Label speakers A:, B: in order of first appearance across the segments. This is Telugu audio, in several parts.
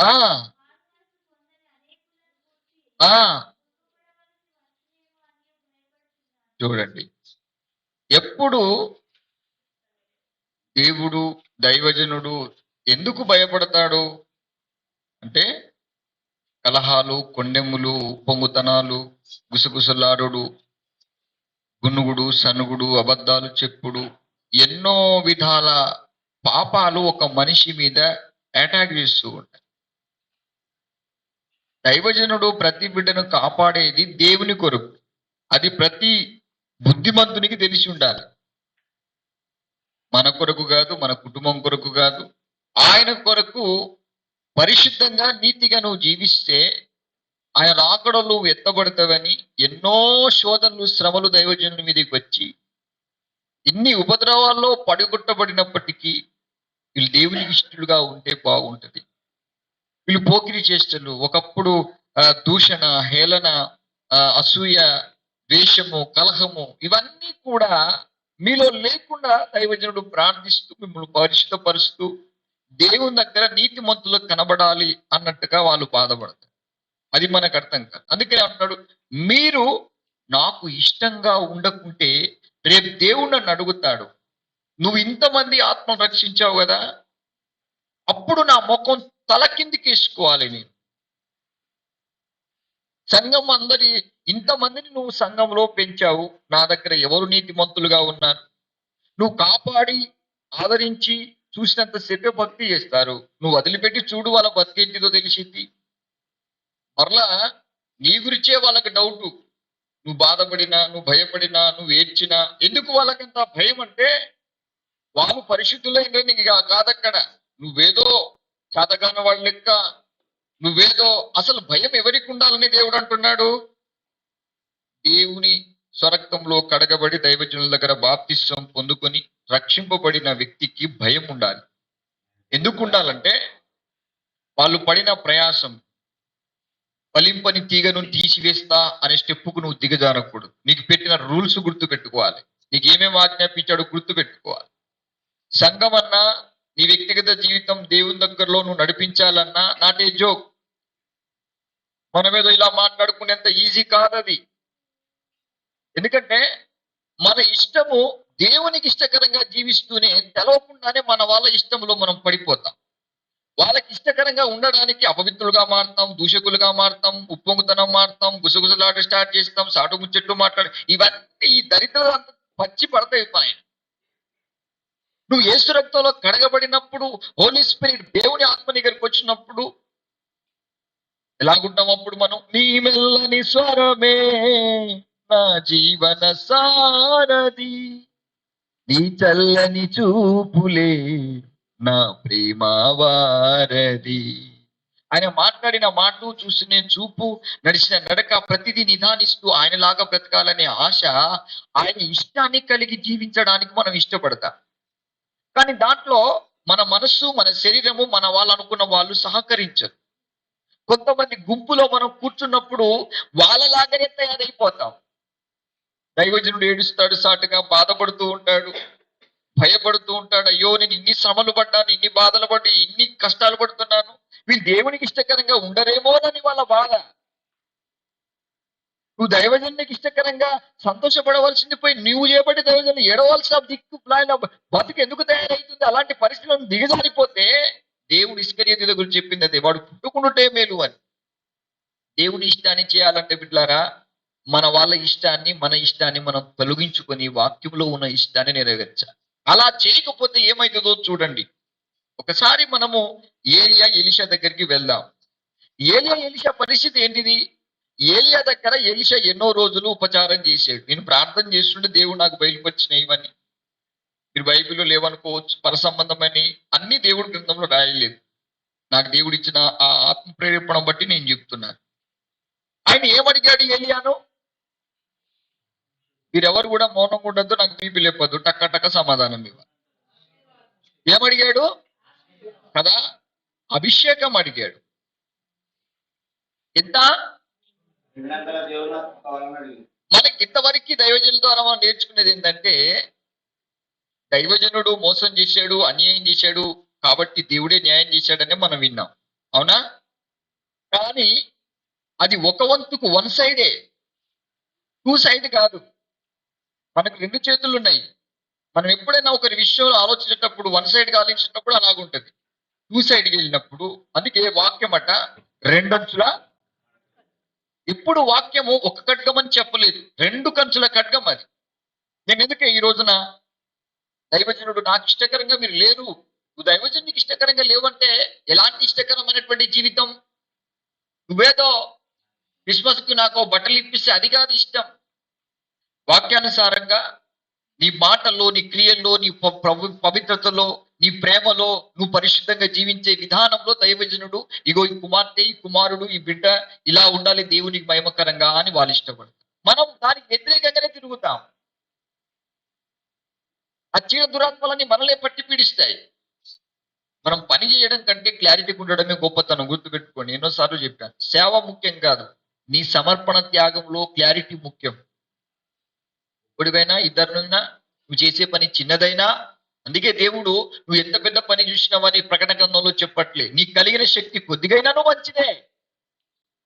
A: ఆ. ఆ. చూడండి. ఎప్పుడు దేవుడు దైవజనుడు ఎందుకు భయపడతాడు? అంటే కలహాలు కొండెములు పొంగుతనాలు గుసగుసలాడుడు గునుగుడు సనుగుడు అబద్ధాలు చెప్పుడు ఎన్నో విధాల పాపాలు ఒక మనిషి మీద అటాక్ చేస్తూ ఉంటాయి. దైవజనుడు ప్రతి బిడ్డను కాపాడేది దేవుని కొరకు. అది ప్రతి బుద్ధిమంతునికి తెలిసి ఉండాలి. మన కొరకు కాదు మన కుటుంబం కొరకు కాదు. ఆయన కొరకు పరిశుద్ధంగా నీతిగా నువ్వు జీవిస్తే ఆయన ఆకడలు ఎత్తబడతావని ఎన్నో శోధనలు శ్రమలు దైవజనుడి మీదకి వచ్చి ఇన్ని ఉపద్రవాల్లో పడిగొట్టబడినప్పటికీ వీళ్ళు దేవునికి ఇష్టలుగా ఉంటే బాగుంటుంది. వీళ్ళు పోకిరి చేష్టలు ఒకప్పుడు దూషణ హేళన అసూయ ద్వేషము కలహము ఇవన్నీ కూడా మీలో లేకుండా దైవజనుడు ప్రార్థిస్తూ మిమ్మల్ని పరిశుద్ధపరుస్తూ దేవుని దగ్గర నీతిమంతులకు కనబడాలి అన్నట్టుగా వాళ్ళు బాధపడతారు. అది మనకు అర్థం కాదు. అందుకని అంటున్నాడు మీరు నాకు ఇష్టంగా ఉండకుంటే రేపు దేవుడు నన్ను అడుగుతాడు. నువ్వు ఇంతమంది ఆత్మను రక్షించావు కదా? అప్పుడు నా ముఖం తల కిందికి వేసుకోవాలి నేను. సంఘం అందరి ఇంతమందిని నువ్వు సంఘంలో పెంచావు. నా దగ్గర ఎవరు నీతిమంతులుగా ఉన్నారు? నువ్వు కాపాడి ఆదరించి చూసినంత సేపే భక్తి చేస్తారు. నువ్వు వదిలిపెట్టి చూడు వాళ్ళ బతికేంటిదో తెలిసింది. మరలా నీ గురించే వాళ్ళకి డౌటు. నువ్వు బాధపడినా నువ్వు భయపడినా నువ్వు ఏడ్చినా ఎందుకు వాళ్ళకంత భయం అంటే వాళ్ళు పరిశుద్ధులైన కాదక్కడ. నువ్వేదో చేతగాన వాళ్ళ లెక్క నువ్వేదో అసలు భయం ఎవరికి ఉండాలని దేవుడు అంటున్నాడు? దేవుని స్వరక్తంలో కడగబడి దైవజనుల దగ్గర బాప్తిష్టం పొందుకొని రక్షింపబడిన వ్యక్తికి భయం ఉండాలి. ఎందుకు ఉండాలంటే వాళ్ళు పడిన ప్రయాసం ఫలింపని తీగను తీసివేస్తా అనే స్టెప్పుకు నువ్వు దిగజారకూడదు. నీకు పెట్టిన రూల్స్ గుర్తు పెట్టుకోవాలి నీకు ఏమేమి ఆజ్ఞాపించాడో గుర్తు పెట్టుకోవాలి సంఘం అన్నా నీ వ్యక్తిగత జీవితం దేవుని దగ్గరలో నువ్వు నడిపించాలన్నా నాటే జోక్ మనమేదో ఇలా మాట్లాడుకునేంత ఈజీ కాదది ఎందుకంటే మన ఇష్టము దేవునికి ఇష్టకరంగా జీవిస్తూనే తెలవకుండానే మన వాళ్ళ ఇష్టంలో మనం పడిపోతాం. వాళ్ళకి ఇష్టకరంగా ఉండడానికి అపవిత్రులుగా మారుతాం దూషకులుగా మారుతాం ఉప్పొంగుతనం మారుతాం గుసగుసలాట స్టార్ట్ చేస్తాం సాటు ముచ్చట్లు మాట్లాడు ఇవన్నీ ఈ దరిద్రాలు పచ్చి పడతాయి పైన. నువ్వు యేసు రక్తంలో కడగబడినప్పుడు హోలీ స్పిరిట్ దేవుని ఆత్మ దగ్గరికి వచ్చినప్పుడు ఎలాగుంటాం అప్పుడు మనం? నీ మెల్లని స్వరమే నా జీవన సారది నీ చల్లని చూపులే నా ప్రేమ వారది ఆయన మాట్లాడిన మాటలు చూసిన చూపు నడిచిన నడక ప్రతిదీ నిదానిస్తూ ఆయనలాగా బ్రతకాలనే ఆశ ఆయన ఇష్టాన్ని కలిగి జీవించడానికి మనం ఇష్టపడతాం. కానీ దాంట్లో మన మనస్సు మన శరీరము మన వాళ్ళు అనుకున్న వాళ్ళు సహకరించరు. కొంతమంది గుంపులో మనం కూర్చున్నప్పుడు వాళ్ళలాగానే తయారైపోతాం. దైవజనుడు ఏడుస్తాడు సాటుగా బాధపడుతూ ఉంటాడు భయపడుతూ ఉంటాడు. అయ్యో నేను ఇన్ని శ్రమలు పడ్డాను ఇన్ని బాధలు పడి ఇన్ని కష్టాలు పడుతున్నాను. వీళ్ళు దేవునికి ఇష్టకరంగా ఉండరేమోనని వాళ్ళ బాధ. నువ్వు దైవజనునికి ఇష్టకరంగా సంతోషపడవలసింది పోయి నువ్వు చేపట్టి దైవజన్ ఎడవలసిన దిక్కు ప్లాన్ బతుకు ఎందుకు తయారైతుంది అలాంటి పరిస్థితులను దిగజారిపోతే దేవుడు ఇష్కర్యత దగ్గర చెప్పింది అదే వాడు పుట్టుకుంటే మేలు అని. దేవుని ఇష్టాన్ని చేయాలంటే బిడ్లారా మన వాళ్ళ ఇష్టాన్ని మన ఇష్టాన్ని మనం తొలగించుకొని వాక్యంలో ఉన్న ఇష్టాన్ని నెరవేర్చాలి. అలా చేయకపోతే ఏమవుతుందో చూడండి. ఒకసారి మనము ఏలియా ఎలిషా దగ్గరికి వెళ్దాం. ఏలియా ఎలిషా పరిస్థితి ఏంటిది? ఏలియా దగ్గర ఎలిషా ఎన్నో రోజులు ఉపచారం చేశాడు. నేను ప్రార్థన చేస్తుంటే దేవుడు నాకు బయలుపరిచినాయి ఇవన్నీ. మీరు బైబిల్లో లేవనుకోవచ్చు పర సంబంధమని అన్ని దేవుడి గ్రంథంలో రాయలేదు. నాకు దేవుడు ఇచ్చిన ఆ ఆత్మ ప్రేరేపణ బట్టి నేను చెప్తున్నాను. ఆయన ఏమడిగాడు ఏలియాను? మీరెవరు కూడా మౌనం ఉండద్దు నాకు బీపీ లేపద్దు టక్క టక్క సమాధానం ఇవ్వాలి. ఏమడిగాడు? కదా అభిషేకం అడిగాడు. ఎంత? మనకి ఇంతవరకు దైవజనుల ద్వారా మనం నేర్చుకునేది ఏంటంటే దైవజనుడు మోసం చేశాడు అన్యాయం చేశాడు కాబట్టి దేవుడే న్యాయం చేశాడని మనం విన్నాం. అవునా? కానీ అది ఒక వంతుకు వన్ సైడే టూ సైడ్ కాదు. మనకు రెండు చేతులు ఉన్నాయి. మనం ఎప్పుడైనా ఒకరి విషయంలో ఆలోచించేటప్పుడు వన్ సైడ్ ఆలోచించేటప్పుడు అలాగుంటది. టూ సైడ్కి వెళ్ళినప్పుడు అందుకే వాక్యం అట రెండంచుల ఇప్పుడు వాక్యము ఒక ఖడ్గం అని చెప్పలేదు. రెండు కంచుల ఖడ్గం అది. నేను ఎందుకే ఈ రోజున దైవజనుడు నాకు ఇష్టకరంగా మీరు లేరు? నువ్వు దైవజన్ నీకు ఇష్టకరంగా లేవంటే ఎలాంటి ఇష్టకరమైనటువంటి జీవితం? నువ్వేదో క్రిస్మస్కి నాకు బట్టలు ఇప్పిస్తే అది కాదు ఇష్టం. వాక్యానుసారంగా నీ మాటల్లో నీ క్రియల్లో నీ ప్రభు పవిత్రతలో నీ ప్రేమలో నువ్వు పరిశుద్ధంగా జీవించే విధానంలో దైవజనుడు ఇగో ఈ కుమార్తె ఈ కుమారుడు ఈ బిడ్డ ఇలా ఉండాలి దేవునికి భయమకరంగా అని వాళ్ళు ఇష్టపడతారు. మనం దానికి వ్యతిరేకంగానే తిరుగుతాం. ఆ చీడ దురాత్మలన్నీ మనలే పట్టి పీడిస్తాయి. మనం పని చేయడం కంటే క్లారిటీ ఉండడమే గొప్పతనం గుర్తుపెట్టుకోండి. ఎన్నోసార్లు చెప్పాను. సేవ ముఖ్యం కాదు. నీ సమర్పణ త్యాగంలో క్లారిటీ ముఖ్యం. ఇప్పుడుకైనా ఇద్దరు నువ్వు చేసే పని చిన్నదైనా అందుకే దేవుడు నువ్వు ఎంత పెద్ద పని చూసినావని ప్రకటన గ్రంథంలో చెప్పట్లే. నీకు కలిగిన శక్తి కొద్దిగైనాను మంచిదే.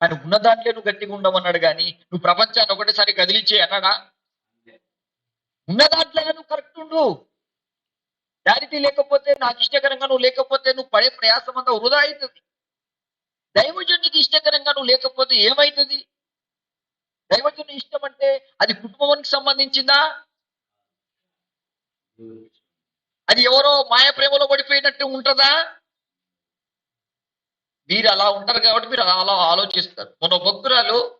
A: ఆయన ఉన్న దాంట్లో నువ్వు గట్టిగా ఉండమన్నాడు కానీ నువ్వు ప్రపంచాన్ని ఒకటేసారి కదిలించే అన్నాడా? ఉన్న దాంట్లో నువ్వు కరెక్ట్ ఉండు. క్లారిటీ లేకపోతే నాకు ఇష్టకరంగా నువ్వు లేకపోతే నువ్వు పడే ప్రయాసం అంతా వృధా అవుతుంది దైవజనునికి ఇష్టకరంగా నువ్వు లేకపోతే ఏమవుతుంది దైవజుని ఇష్టం అంటే అది కుటుంబానికి సంబంధించిందా? అది ఎవరో మాయ ప్రేమలో పడిపోయినట్టు ఉంటుందా? మీరు అలా ఉంటారు కాబట్టి మీరు అలా ఆలోచిస్తారు. మన భక్తురాలు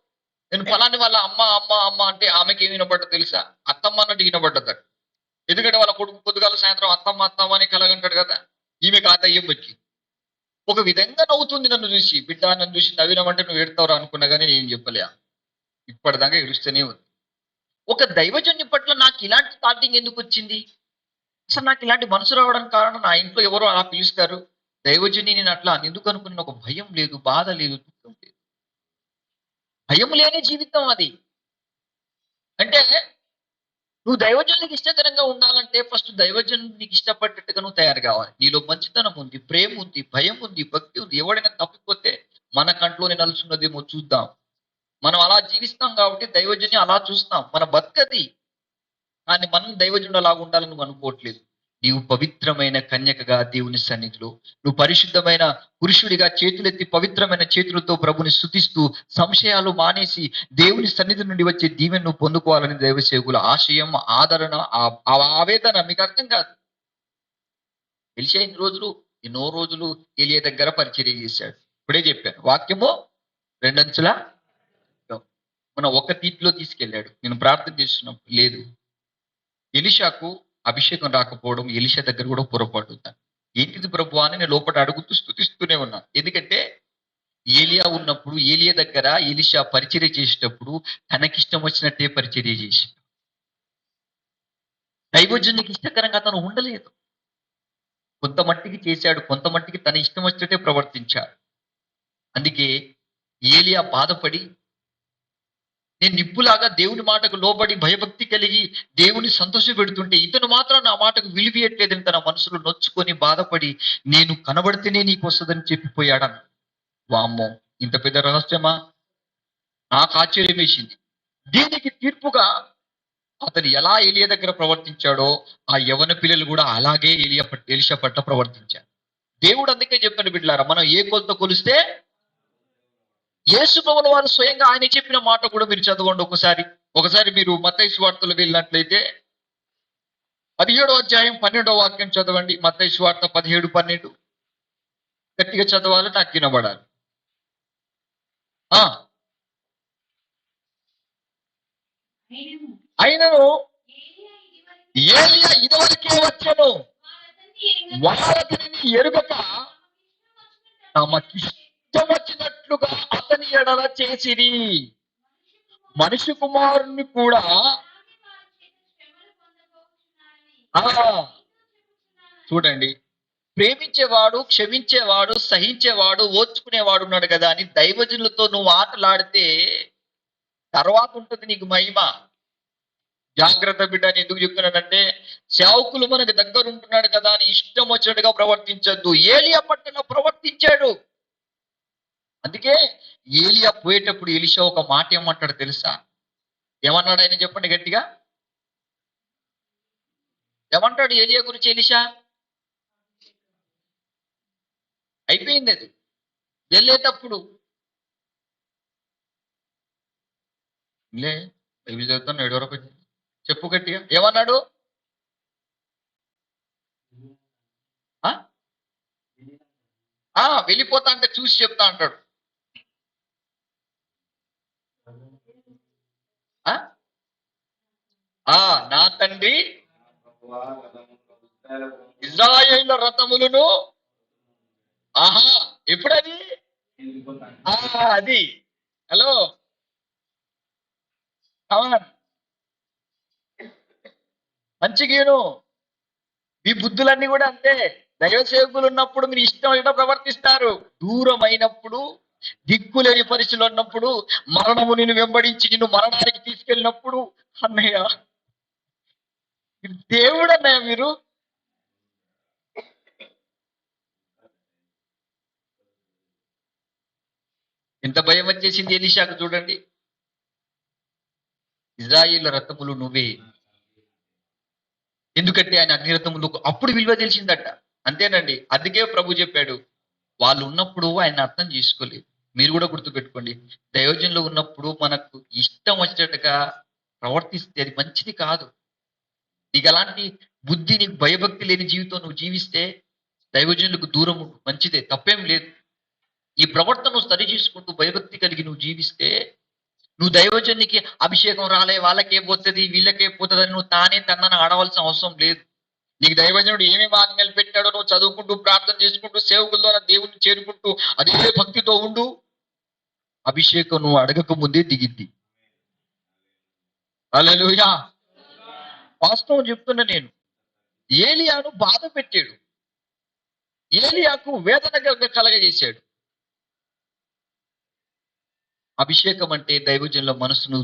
A: నేను ఫలాని వాళ్ళ అమ్మ అమ్మ అమ్మ అంటే ఆమెకి ఏమి వినపడ్డదో తెలుసా? అత్తమ్మ అన్నట్టు వినపడ్డదట ఎందుకంటే వాళ్ళ కొడుకు పొద్దుగాల సాయంత్రం అత్తమ్మ అత్తమ్మ అని కలగంటాడు కదా ఈమె కాతయ్యం వచ్చి ఒక విధంగా నవ్వుతుంది నన్ను చూసి. బిడ్డ నన్ను చూసి నవ్వినమంటే నువ్వు ఏడతావు అనుకున్నా కానీ నేను చెప్పలే. ఇప్పటిదాకా ఏడుస్తూనే ఉంది. ఒక దైవజన్య పట్ల నాకు ఇలాంటి థాటింగ్ ఎందుకు వచ్చింది? సార్ నాకు ఇలాంటి మనసు రావడానికి కారణం నా ఇంట్లో ఎవరు అలా పిలుస్తారు. దైవజని నేను అట్లా ఎందుకు అనుకున్న ఒక భయం లేదు బాధ లేదు దుఃఖం లేదు. భయం లేని జీవితం అది. అంటే నువ్వు దైవజనునికి ఇష్టకరంగా ఉండాలంటే ఫస్ట్ దైవజనుడు నీకు ఇష్టపడేట్టుగా నువ్వు తయారు కావాలి. నీలో మంచితనం ఉంది ప్రేమ ఉంది భయం ఉంది భక్తి ఉంది. ఎవడైనా తప్పిపోతే మన కంట్లోనే నలుచున్నదేమో చూద్దాం. మనం అలా జీవిస్తాం కాబట్టి దైవజని అలా చూస్తాం. మన బతుకది కానీ మనం దైవజుండలాగా ఉండాలని నువ్వు అనుకోవట్లేదు. నీవు పవిత్రమైన కన్యకగా దేవుని సన్నిధిలో నువ్వు పరిశుద్ధమైన పురుషుడిగా చేతులెత్తి పవిత్రమైన చేతులతో ప్రభుని స్థుతిస్తూ సంశయాలు మానేసి దేవుని సన్నిధి నుండి వచ్చే దీవెను నువ్వు పొందుకోవాలని దైవసేవకుల ఆశయం ఆదరణ ఆ- ఆవేదన మీకు అర్థం కాదు. తెలిసే ఎన్ని రోజులు? ఎన్నో రోజులు ఏలియా దగ్గర పరిచర్య చేశాడు. ఇప్పుడే చెప్పాను. వాక్యము రెండంచుల? మన ఒక తీటిలో తీసుకెళ్ళాడు. నేను ప్రార్థన చేస్తున్నప్పుడు లేదు. ఎలిషాకు అభిషేకం రాకపోవడం ఎలిషా దగ్గర కూడా పొరపాటు ఏంటిది ప్రభు అని నేను లోపల అడుగుతూ స్థుతిస్తూనే ఉన్నా. ఎందుకంటే ఏలియా ఉన్నప్పుడు ఏలియా దగ్గర ఎలిషా పరిచర్య చేసేటప్పుడు తనకిష్టం వచ్చినట్టే పరిచర్య చేసి. దైవజనునికి ఇష్టకరంగా తను ఉండలేదు. కొంత మట్టికి చేశాడు కొంత మట్టికి తన ఇష్టం వచ్చినట్టే ప్రవర్తించాడు. అందుకే ఏలియా బాధపడి నేను నిప్పులాగా దేవుని మాటకు లోబడి భయభక్తి కలిగి దేవుని సంతోష పెడుతుంటే ఇతను మాత్రం నా మాటకు విలువయట్లేదని తన మనసులో నొచ్చుకొని బాధపడి నేను కనబడితేనే నీకు వస్తుందని చెప్పిపోయాడను. వామ్మో ఇంత పెద్ద రహస్యమా? నాకు ఆశ్చర్యం వేసింది దీనికి తీర్పుగా అతను ఎలా ఎలియ దగ్గర ప్రవర్తించాడో ఆ యవన పిల్లలు కూడా అలాగే ఎలియ ఎలిష పట్ల ప్రవర్తించారు. దేవుడు అందుకే చెప్పాను బిడ్డలారా మనం ఏ కొలత కొలిస్తే యేసు ప్రభుల వారు స్వయంగా ఆయన చెప్పిన మాట కూడా మీరు చదవండి ఒకసారి. ఒకసారి మీరు మత్తయి వార్తలు వెళ్ళినట్లయితే పదిహేడో అధ్యాయం పన్నెండో వాక్యం చదవండి. మత్తయి వార్త పదిహేడు పన్నెండు. గట్టిగా చదవాలి నాకు వినబడాలి. అయినను ఏలియా ఇదివరకే వచ్చాను. వారధిని ఎరుగక తమకిష్టం చేసిరి. మనిషి కుమారుని కూడా చూడండి. ప్రేమించేవాడు క్షమించేవాడు సహించేవాడు ఓర్చుకునేవాడు ఉన్నాడు కదా అని దైవజనులతో నువ్వు ఆటలాడితే తర్వాత ఉంటుంది నీకు మహిమ. జాగ్రత్త బిడ్డ అని ఎందుకు చెప్తున్నానంటే సేవకులు మనకు దగ్గర ఉంటున్నాడు కదా అని ఇష్టం వచ్చినట్టుగా ప్రవర్తించద్దు. ఏలియా పట్టణ ప్రవర్తించాడు. అందుకే ఏలియా పోయేటప్పుడు ఎలిషా ఒక మాట ఏమంటాడు తెలుసా? ఏమన్నాడు ఆయన చెప్పండి గట్టిగా? ఏమంటాడు ఏలియా గురించి ఎలిషా? అయిపోయింది అది. వెళ్ళేటప్పుడు లే ఇవి చదువుతాను ఏడు వరకు చెప్పు గట్టిగా. ఏమన్నాడు? ఆ? ఆ, వెళ్ళిపోతా అంటే చూసి చెప్తా అంటాడు ఆ? ఆ, నా తండ్రి ఇజ్రాయేళ్ళ రథములను ఆహా ఎప్పుడది? అది. హలో. మంచి గీను మీ బుద్ధులన్నీ కూడా అంతే. దైవ సేవకులు ఉన్నప్పుడు మీరు ఇష్టం ఇష్టం ప్రవర్తిస్తారు. దూరమైనప్పుడు దిక్కులేని పరిస్థితులు ఉన్నప్పుడు మరణము నిన్ను వెంబడించి నిన్ను మరణానికి తీసుకెళ్ళినప్పుడు అన్నయ్య. మీరు దేవుడు మీరు? ఎంత భయం వచ్చేసింది ఎలిషాకు చూడండి. ఇజ్రాయిల్ రథములు నువ్వే. ఎందుకంటే ఆయన అగ్నిరథములు అప్పుడు విలువ తెలిసిందట. అంతేనండి. అందుకే ప్రభు చెప్పాడు వాళ్ళు ఉన్నప్పుడు ఆయన అర్థం చేసుకోలేదు. మీరు కూడా గుర్తుపెట్టుకోండి. దయోజనంలో ఉన్నప్పుడు మనకు ఇష్టం వచ్చేటట్టుగా ప్రవర్తిస్తే అది మంచిది కాదు. నీకు అలాంటి బుద్ధి నీకు భయభక్తి లేని జీవితం నువ్వు జీవిస్తే దైవజనులకు దూరం మంచిదే. తప్పేం లేదు. ఈ ప్రవర్తన సరి చేసుకుంటూ భయభక్తి కలిగి నువ్వు జీవిస్తే నువ్వు దైవజనికి అభిషేకం రాలే వాళ్ళకే పోతుంది వీళ్ళకే పోతుంది అని నువ్వు తానే తన్నని ఆడవలసిన అవసరం లేదు. నీకు దైవజనుడు ఏమేమి ఆజ్ఞలు పెట్టాడో నువ్వు చదువుకుంటూ ప్రార్థన చేసుకుంటూ సేవకుల ద్వారా దేవుని చేరుకుంటూ అదే భక్తితో ఉండు. అభిషేకం నువ్వు అడగక ముందే దిగిద్ది అలలుయా వాస్తవం చెప్తున్నా నేను. ఏలియాను బాధ పెట్టాడు. ఏలియాకు వేదన కలగజేశాడు. అభిషేకం అంటే దైవజనుల మనసును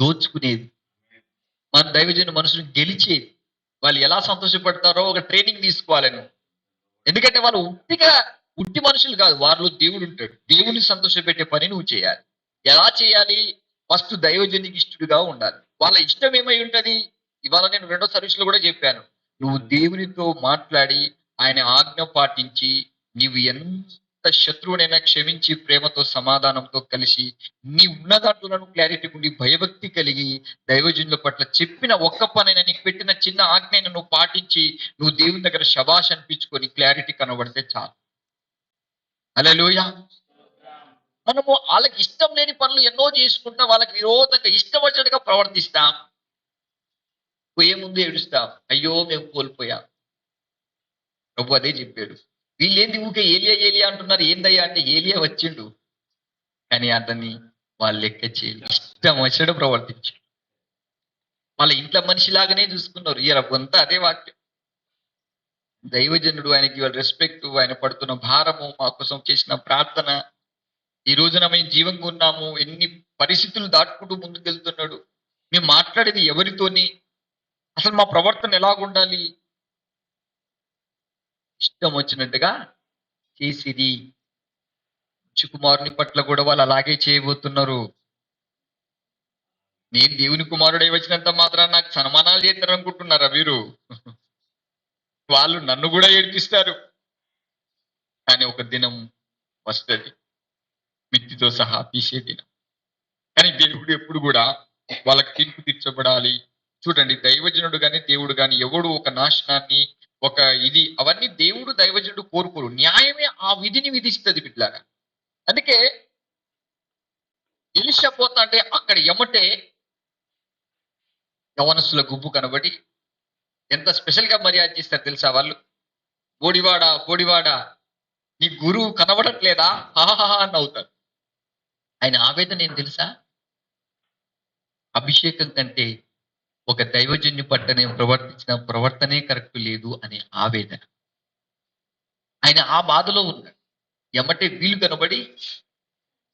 A: దోచుకునేది. మన దైవజన మనసును గెలిచేది. వాళ్ళు ఎలా సంతోషపడతారో ఒక ట్రైనింగ్ తీసుకోవాలని. ఎందుకంటే వాళ్ళు ఉట్టిగా ఉట్టి మనుషులు కాదు వారిలో దేవుడు ఉంటాడు. దేవుని సంతోషపెట్టే పని నువ్వు చేయాలి. ఎలా చేయాలి? ఫస్ట్ దైవజనికి ఇష్టడుగా ఉండాలి. వాళ్ళ ఇష్టం ఏమై ఉంటుంది? ఇవాళ నేను రెండో సర్వీస్లో కూడా చెప్పాను. నువ్వు దేవునితో మాట్లాడి ఆయన ఆజ్ఞ పాటించి నీవు ఎంత శత్రువునైనా క్షమించి ప్రేమతో సమాధానంతో కలిసి నీ ఉన్న దాంట్లోనూ క్లారిటీ ఉండి భయభక్తి కలిగి దైవజనుల పట్ల చెప్పిన ఒక్క పనైనా నీకు పెట్టిన చిన్న ఆజ్ఞను నువ్వు పాటించి నువ్వు దేవుని దగ్గర శబాష్ అనిపించుకొని క్లారిటీ కనబడితే చాలు. అలలోయ మనము వాళ్ళకి ఇష్టం లేని పనులు ఎన్నో చేసుకుంటా వాళ్ళకి విరోధంగా ఇష్టం వచ్చినట్టుగా ప్రవర్తిస్తాం. పోయే ముందు ఏడుస్తాం. అయ్యో మేము కోల్పోయాం. ప్రభు అదే చెప్పాడు. వీళ్ళేంది ఊకే ఏలియా ఏలియా అంటున్నారు? ఏందయ్యా అంటే ఏలియా వచ్చిండు. కానీ అతన్ని వాళ్ళు లెక్క చేయలేదు. ఇష్టం వచ్చాడు ప్రవర్తించాడు వాళ్ళ ఇంట్లో మనిషిలాగానే చూసుకున్నారు. ఈ కొంత అదే వాక్యం. దైవజనుడు ఆయనకి వాళ్ళ రెస్పెక్ట్ ఆయన పడుతున్న భారము మా కోసం చేసిన ప్రార్థన. ఈ రోజున మేము జీవంగా ఉన్నాము. ఎన్ని పరిస్థితులు దాటుకుంటూ ముందుకు వెళ్తున్నాడు మేము మాట్లాడేది ఎవరితోని? అసలు మా ప్రవర్తన ఎలాగుండాలి? ఇష్టం వచ్చినట్టుగా చేసిది. కుమారుని పట్ల కూడా వాళ్ళు అలాగే చేయబోతున్నారు. నేను దేవుని కుమారుడై వచ్చినంత మాత్రం నాకు సన్మానాలు చేస్తారు అనుకుంటున్నారా వీరు వాళ్ళు నన్ను కూడా ఏడిపిస్తారు. కానీ ఒక దినం వస్తుంది. మిత్తితో సహా తీసే దినం కానీ దేవుడు ఎప్పుడు కూడా వాళ్ళకి తీర్పు తీర్చబడాలి. చూడండి దైవజనుడు గాని దేవుడు గాని ఎవడు ఒక నాశనాన్ని ఒక ఇది అవన్నీ దేవుడు దైవజనుడు కోరుకోరు. న్యాయమే ఆ విధిని విధిస్తుంది బిడ్లాగా అందుకే ఎలిషా పోతా అంటే అక్కడ ఎమ్మటే యవనస్సుల గుంపు కనబడి ఎంత స్పెషల్గా మర్యాద చేస్తారు తెలుసా వాళ్ళు? బోడివాడా బోడివాడా నీ గురువు కనబడట్లేదా? హాహాహా అని అవుతారు ఆయన ఆవేదన ఏం తెలుసా? అభిషేకం కంటే ఒక దైవజన్యు పట్ల ప్రవర్తించిన ప్రవర్తనే కరెక్ట్ లేదు అనే ఆవేదన. ఆయన ఆ బాధలో ఉన్నాడు. ఎమ్మటే వీలు కనబడి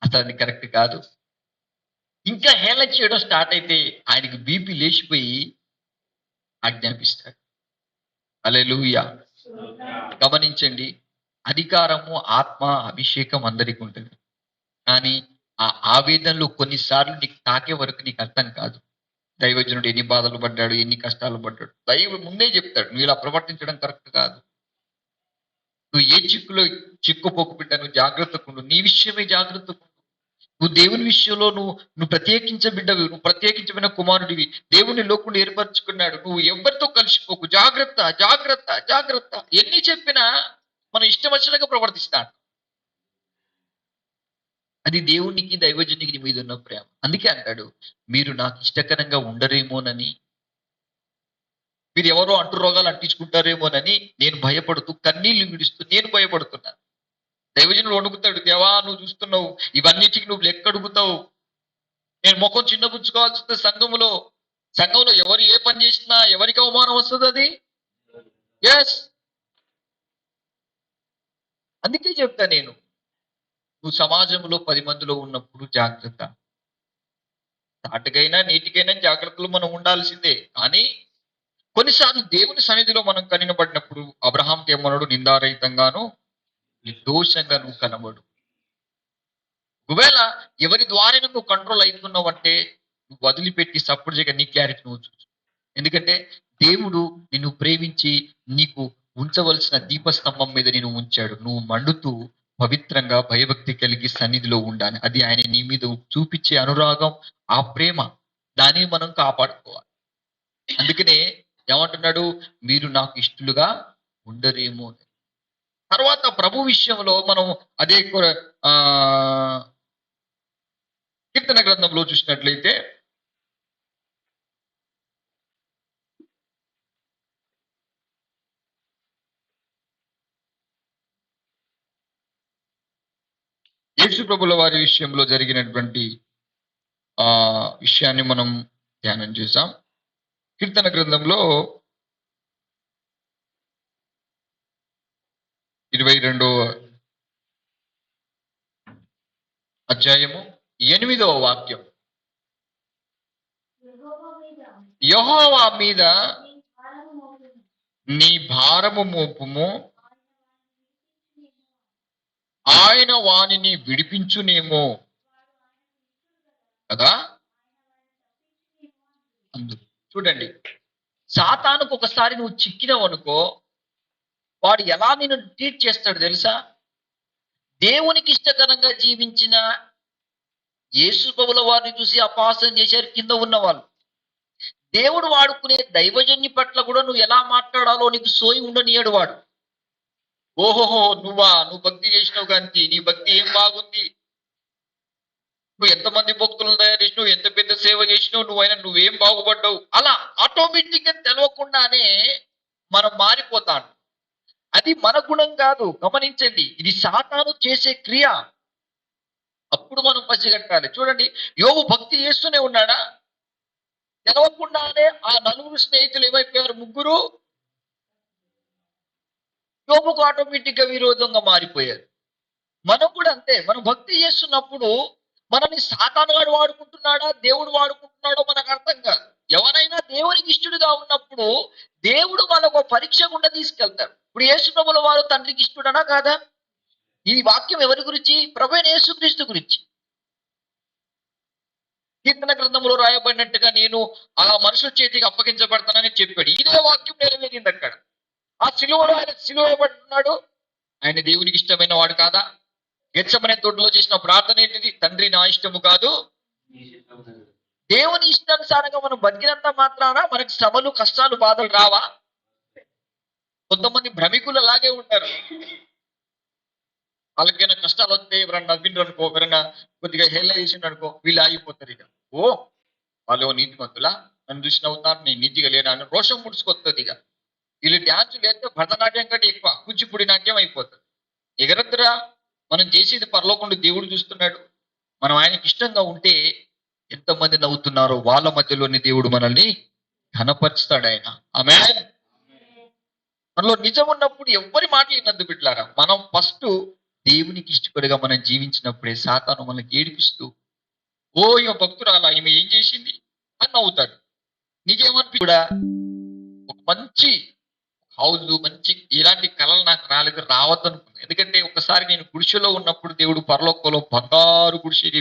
A: అసలు అది కరెక్ట్ కాదు. ఇంకా హేళన చేయడం స్టార్ట్ అయితే ఆయనకి బీపీ లేచిపోయి ఆజ్ఞాపిస్తాడు. అలెలుయా గమనించండి అధికారము ఆత్మ అభిషేకం అందరికి ఉంటుంది కానీ ఆ ఆవేదనలు కొన్నిసార్లు నీకు తాకే వరకు నీకు అర్థం కాదు. దైవజనుడు ఎన్ని బాధలు పడ్డాడు ఎన్ని కష్టాలు పడ్డాడు. దైవ ముందే చెప్తాడు నువ్వు ఇలా ప్రవర్తించడం కరెక్ట్ కాదు. నువ్వు ఏ చిక్కులో చిక్కుపోకు బిడ్డ నువ్వు జాగ్రత్తకు నీ విషయమే జాగ్రత్తకు నువ్వు దేవుని విషయంలో నువ్వు నువ్వు ప్రత్యేకించ బిడ్డవి నువ్వు ప్రత్యేకించమైన కుమారుడివి. దేవుని లోకుండా ఏర్పరచుకున్నాడు. నువ్వు ఎవరితో కలిసిపోకు. జాగ్రత్త జాగ్రత్త జాగ్రత్త. ఎన్ని చెప్పినా మనం ఇష్టం వచ్చినట్టుగా ప్రవర్తిస్తాడు. అది దేవునికి దైవజనునికి మీద ఉన్న ప్రేమ. అందుకే అంటాడు మీరు నాకు ఇష్టకరంగా ఉండరేమోనని. మీరు ఎవరో అంటు రోగాలు అంటించుకుంటారేమోనని నేను భయపడుతూ కన్నీళ్ళు విడుస్తూ నేను భయపడుతున్నాను దైవజనుడు వణుకుతాడు దేవా నువ్వు చూస్తున్నావు ఇవన్నిటికి నువ్వు లెక్క అడుగుతావు నేను ముఖం చిన్నపుచ్చుకోవాల్సి వస్తే సంఘములో. సంఘంలో ఎవరు ఏ పని చేసినా ఎవరికి అవమానం వస్తుంది అది? ఎస్ అందుకే చెప్తా నేను నువ్వు సమాజంలో పది మందిలో ఉన్నప్పుడు జాగ్రత్త. తాటికైనా నీటికైనా జాగ్రత్తలు మనం ఉండాల్సిందే. కానీ కొన్నిసార్లు దేవుని సన్నిధిలో మనం కనినబడినప్పుడు అబ్రహాంకి ఏమన్నాడు? నిందారహితంగాను నిర్దోషంగా నువ్వు కనబడు. ఒకవేళ ఎవరి ద్వారా నువ్వు కంట్రోల్ అవుతున్నావు అంటే నువ్వు వదిలిపెట్టి సపోర్ట్ చేయక నీ క్లారిటీ నువ్వు చూసు ఎందుకంటే దేవుడు నిన్ను ప్రేమించి నీకు ఉంచవలసిన దీపస్తంభం మీద నేను ఉంచాడు. నువ్వు మండుతూ పవిత్రంగా భయభక్తి కలిగి సన్నిధిలో ఉండాలి. అది ఆయన నీ మీద చూపించే అనురాగం ఆ ప్రేమ దాన్ని మనం కాపాడుకోవాలి. అందుకనే ఏమంటున్నాడు? మీరు నాకు ఇష్టలుగా ఉండరేమో అని. తర్వాత ప్రభు విషయంలో మనం అదే ఆ కీర్తన గ్రంథంలో చూసినట్లయితే యేసు ప్రభుల వారి విషయంలో జరిగినటువంటి ఆ విషయాన్ని మనం ధ్యానం చేశాం. కీర్తన గ్రంథంలో ఇరవై రెండవ అధ్యాయము ఎనిమిదవ వాక్యం. యహోవా మీద నీ భారము మోపము. ఆయన వానిని విడిపించునేమో. కదా? చూడండి. సాతానుకు ఒకసారి నువ్వు చిక్కినావు అనుకో వాడు ఎలా నేను ట్రీట్ చేస్తాడు తెలుసా? దేవునికి ఇష్టకరంగా జీవించిన యేసు ప్రభుల వారిని చూసి అపహాసం చేశారు కింద ఉన్న వాళ్ళు దేవుడు వాడుకునే దైవజన్య పట్ల కూడా నువ్వు ఎలా మాట్లాడాలో నీకు సోయి ఉండనియడు వాడు. ఓహోహో నువ్వా? నువ్వు భక్తి చేసినావు కానీ నీ భక్తి ఏం బాగుంది? నువ్వు ఎంతమంది భక్తులను తయారు చేసినావు ఎంత పెద్ద సేవ చేసినావు నువ్వైనా నువ్వేం బాగుపడ్డావు? అలా ఆటోమేటిక్గా తెలవకుండానే మనం మారిపోతాను అది మన గుణం కాదు గమనించండి. ఇది సాతాను చేసే క్రియ. అప్పుడు మనం పసిగట్టాలి. చూడండి యోగు భక్తి చేస్తూనే ఉన్నాడా? తెలవకుండానే ఆ నలుగురు స్నేహితులు ఏమైపోయారు? ముగ్గురు యోగుకు ఆటోమేటిక్గా విరోధంగా మారిపోయారు మనం కూడా అంతే మనం భక్తి చేస్తున్నప్పుడు మనల్ని సాతానుగాడు వాడుకుంటున్నాడా దేవుడు వాడుకుంటున్నాడో మనకు అర్థం కాదు. ఎవరైనా దేవునికి ఇష్టడుగా ఉన్నప్పుడు దేవుడు వాళ్ళకు పరీక్ష గుండా తీసుకెళ్తారు ఇప్పుడు యేసుప్రభుల వారు తండ్రికి ఇష్టడనా కాదా? ఈ వాక్యం ఎవరి గురించి? ప్రభు యేసుక్రీస్తు గురించి. కీర్తన గ్రంథంలో రాయబడినట్టుగా నేను ఆ మనుషుల చేతికి అప్పగించబడతానని చెప్పాడు. ఇదే వాక్యం నెరవేరింది అక్కడ. ఆ సిలువలో ఆయన సిలువ ఆయన దేవునికి ఇష్టమైన వాడు కాదా? గెచ్చమనే తోటలో చేసిన ప్రార్థన ఏంటిది? తండ్రి నా ఇష్టము కాదు. దేవుని ఇష్టానుసారంగా మనం బతికినంత మాత్రాన మనకి శ్రమలు కష్టాలు బాధలు రావా? కొంతమంది భ్రమికులు అలాగే ఉంటారు. వాళ్ళకైనా కష్టాలు వస్తే ఎవరన్నా నవ్విండ్రు అనుకో ఎవరన్నా కొద్దిగా హెల్ల చేసిండు అనుకో వీళ్ళు ఆగిపోతారు ఇక. ఓ వాళ్ళు నీతిమంతులా? నన్ను చూసి నవ్వుతారు నేను నీతిగా లేనా అని రోషం ముడుచుకొస్తుంది ఇక. వీళ్ళు డ్యాన్స్ లేస్తే భరతనాట్యం కంటే ఎక్కువ కూచిపూడి నాట్యం అయిపోతుంది. ఎగరద్దురా మనం చేసేది పరలోకుండా దేవుడు చూస్తున్నాడు. మనం ఆయనకి ఇష్టంగా ఉంటే ఎంతమంది నవ్వుతున్నారో వాళ్ళ మధ్యలోని దేవుడు మనల్ని ఘనపరుస్తాడు ఆయన. ఆమె మనలో నిజం ఉన్నప్పుడు ఎవరి మాటలు వినందు బిడ్లారా మనం ఫస్ట్ దేవునికి ఇష్టపడిగా మనం జీవించినప్పుడే సాతాను మనల్ని ఏడిపిస్తూ ఓ ఈమె భక్తురాలా ఈమె ఏం చేసింది? అని నవ్వుతాడు. నీకేమనిపి కూడా ఒక మంచి హౌస్ మంచి ఇలాంటి కళలు నాకు రాలేదు రావద్దు అనుకున్నాను ఎందుకంటే ఒకసారి నేను గుడిసెలో ఉన్నప్పుడు దేవుడు పరలోకంలో బంగారు గుడిసె